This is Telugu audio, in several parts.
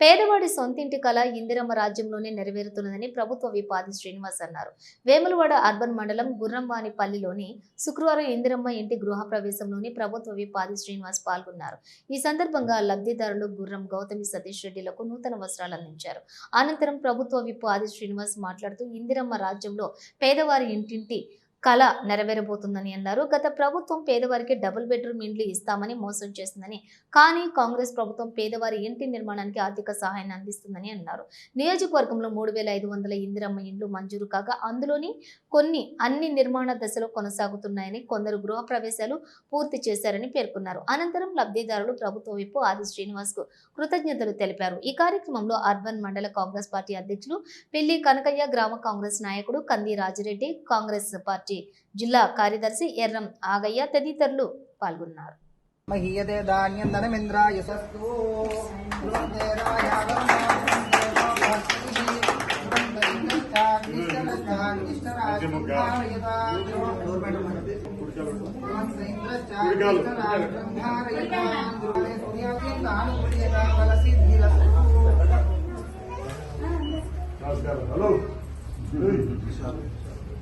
పేదవాడి సొంతింటి కళ ఇందిరమ్మ రాజ్యంలోనే నెరవేరుతున్నదని ప్రభుత్వ విపాది శ్రీనివాస్ అన్నారు. వేములవాడ అర్బన్ మండలం గుర్రంవానిపల్లిలోని శుక్రవారం ఇందిరమ్మ ఇంటి గృహ ప్రవేశంలోని ప్రభుత్వ విపాది శ్రీనివాస్ పాల్గొన్నారు. ఈ సందర్భంగా లబ్ధిదారులు గుర్రం గౌతమి సతీష్ రెడ్డిలకు నూతన వస్త్రాలు అందించారు. అనంతరం ప్రభుత్వ విప్ ఆది శ్రీనివాస్ మాట్లాడుతూ ఇందిరమ్మ రాజ్యంలో పేదవారి ఇంటింటి కళ నెరవేరబోతుందని అన్నారు. గత ప్రభుత్వం పేదవారికి డబుల్ బెడ్రూమ్ ఇండ్లు ఇస్తామని మోసం చేసిందని కానీ కాంగ్రెస్ ప్రభుత్వం పేదవారి ఇంటి నిర్మాణానికి ఆర్థిక సహాయాన్ని అందిస్తుందని అన్నారు. నియోజకవర్గంలో మూడు వేల ఐదు వందల ఇందిరమ్మ ఇండ్లు మంజూరు కాగా అందులోని కొన్ని అన్ని నిర్మాణ దశలో కొనసాగుతున్నాయని కొందరు గృహ ప్రవేశాలు పూర్తి చేశారని పేర్కొన్నారు. అనంతరం లబ్ధిదారులు ప్రభుత్వ విప్పు ఆది శ్రీనివాస్కు కృతజ్ఞతలు తెలిపారు. ఈ కార్యక్రమంలో అర్బన్ మండల కాంగ్రెస్ పార్టీ అధ్యక్షులు పిల్లి కనకయ్య గ్రామ కాంగ్రెస్ నాయకుడు కంది రాజిరెడ్డి కాంగ్రెస్ పార్టీ జిల్లా కార్యదర్శి ఎర్రం ఆగయ్య తదితరులు పాల్గొన్నారు. మహీయతే ధాన్యం ధనమింద్రాయ సస్తు నమస్కారం. హలో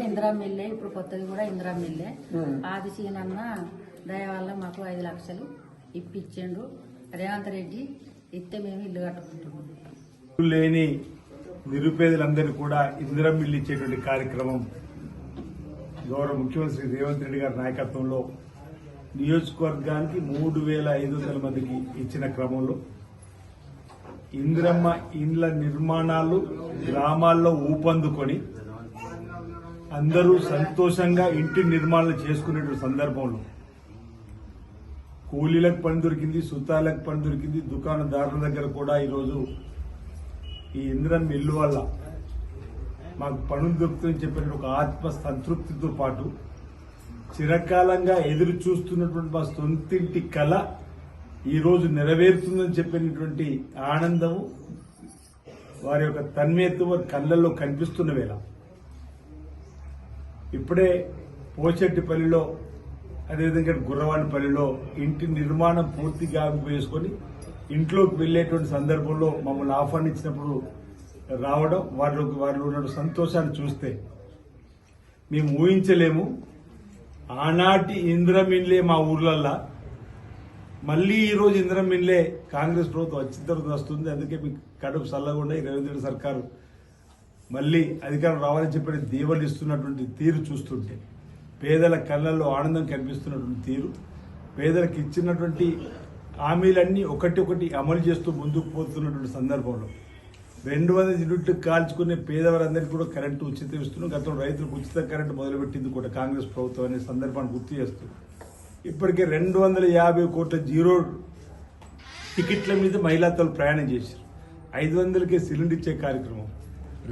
ఇందిరా మిల్లే ఇప్పుడు కొత్తది కూడా ఇందిరా మిల్లే. ఆది సీనన్న దయ వల్ల మాకు ఐదు లక్షలు ఇప్పించిండు. రేవంత్ రెడ్డి ఇస్తే మేము ఇల్లు కట్టుకుంటున్నాం. లేని నిరుపేదలందరికీ కూడా ఇందిరం మిల్లు ఇచ్చేటువంటి కార్యక్రమం గౌరవ ముఖ్యమంత్రి రేవంత్ రెడ్డి గారి నాయకత్వంలో నియోజకవర్గానికి మూడు వేల ఐదు వందల మందికి ఇచ్చిన క్రమంలో ఇందిరమ్మ ఇండ్ల నిర్మాణాలు గ్రామాల్లో ఊపందుకొని అందరూ సంతోషంగా ఇంటి నిర్మాణాలు చేసుకునేటువంటి సందర్భంలో కూలీలకు పని దొరికింది సుతాలకు పని దొరికింది దుకాణదారుల దగ్గర కూడా ఈరోజు ఈ ఇంద్రం ఇల్లు వల్ల మాకు పనులు దొరుకుతుందని చెప్పిన ఒక ఆత్మ సంతృప్తితో పాటు చిరకాలంగా ఎదురు చూస్తున్నటువంటి మా సొంతింటి కళ ఈరోజు నెరవేరుతుందని చెప్పినటువంటి ఆనందము వారి యొక్క తన్మయత్వం కళ్ళల్లో కనిపిస్తున్న వేళ. ఇప్పుడే పోచెట్టిపల్లిలో అదేవిధంగా గుర్రవాణిపల్లిలో ఇంటి నిర్మాణం పూర్తిగా వేసుకొని ఇంట్లోకి వెళ్ళేటువంటి సందర్భంలో మమ్మల్ని ఆహ్వానించినప్పుడు రావడం వాళ్ళు వారిలో ఉన్న సంతోషాన్ని చూస్తే మేము ఊహించలేము. ఆనాటి ఇంద్రమిన్లే మా ఊర్లల్లా. మళ్ళీ ఈరోజు ఇంద్రమిన్లే కాంగ్రెస్ ప్రభుత్వం వచ్చిన తర్వాత వస్తుంది. అందుకే మీకు కడుపు చల్లకుండా ఈ రేవంత్ రెడ్డి సర్కారు. మళ్ళీ అధికారం రావాలని చెప్పి దీవెలు ఇస్తున్నటువంటి తీరు చూస్తుంటే పేదల కళ్ళల్లో ఆనందం కనిపిస్తున్నటువంటి తీరు పేదలకు ఇచ్చినటువంటి హామీలన్నీ ఒకటి ఒకటి అమలు చేస్తూ ముందుకు పోతున్నటువంటి సందర్భంలో రెండు వందల యూనిట్లు కాల్చుకునే పేదవారందరికీ కూడా కరెంటు ఉచితం ఇస్తున్నాం. గతంలో రైతులకు ఉచిత కరెంటు మొదలుపెట్టింది కూడా కాంగ్రెస్ ప్రభుత్వం అనే సందర్భాన్ని గుర్తు చేస్తూ ఇప్పటికే రెండు వందల యాభై కోట్ల జీరో టికెట్ల మీద మహిళాతలు ప్రయాణం చేశారు. ఐదు వందలకే సిలిండర్ ఇచ్చే కార్యక్రమం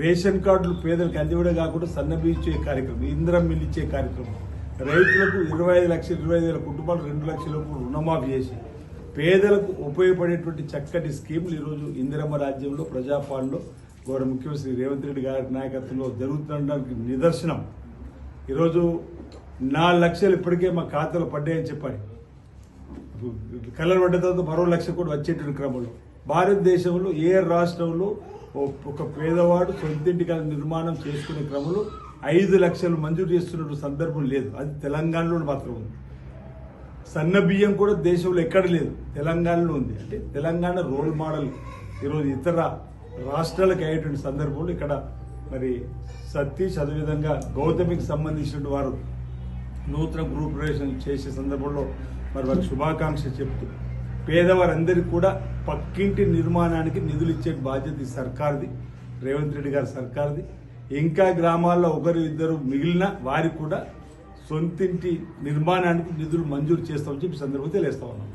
రేషన్ కార్డులు పేదలకు అందివ్వడం కాకుండా సన్నబి ఇచ్చే కార్యక్రమం ఇంద్రం మిల్ ఇచ్చే కార్యక్రమం రైతులకు ఇరవై ఐదు లక్షలు ఇరవై ఐదు వేల కుటుంబాలు రెండు లక్షలకు రుణమాఫీ చేసి పేదలకు ఉపయోగపడేటువంటి చక్కటి స్కీములు ఈరోజు ఇందిరమ్మ రాజ్యంలో ప్రజాపాలనలో గౌరవ ముఖ్యమంత్రి రేవంత్ రెడ్డి గారి నాయకత్వంలో జరుగుతుండడానికి నిదర్శనం. ఈరోజు నాలుగు లక్షలు ఇప్పటికే మా ఖాతాలో పడ్డాయని చెప్పాలి. కలర్ పడ్డ తర్వాత మరో లక్ష కూడా వచ్చేటువంటి క్రమంలో. భారతదేశంలో ఏ రాష్ట్రంలో ఒక పేదవాడు సొంతింటి కల నిర్మాణం చేసుకునే క్రమంలో ఐదు లక్షలు మంజూరు చేస్తున్నటువంటి సందర్భం లేదు. అది తెలంగాణలో మాత్రం ఉంది. సన్న బియ్యం కూడా దేశంలో ఎక్కడ లేదు. తెలంగాణలో ఉంది. అంటే తెలంగాణ రోల్ మోడల్. ఈరోజు ఇతర రాష్ట్రాలకు అయ్యేటువంటి సందర్భంలో ఇక్కడ మరి సతీష్ అదేవిధంగా గౌతమికి సంబంధించిన వారు నూతన గ్రూప్ ప్రవేశం చేసే సందర్భంలో మరి వారికి శుభాకాంక్ష చెప్తూ పేదవారందరికీ కూడా పక్కింటి నిర్మాణానికి నిధులు ఇచ్చే బాధ్యత ఈ సర్కార్ది. రేవంత్ రెడ్డి గారి సర్కార్ది. ఇంకా గ్రామాల్లో ఒకరు ఇద్దరు మిగిలిన వారికి కూడా సొంతింటి నిర్మాణానికి నిధులు మంజూరు చేస్తామని చెప్పి సందర్భం సందర్భంగా తెలియస్తా ఉన్నాం.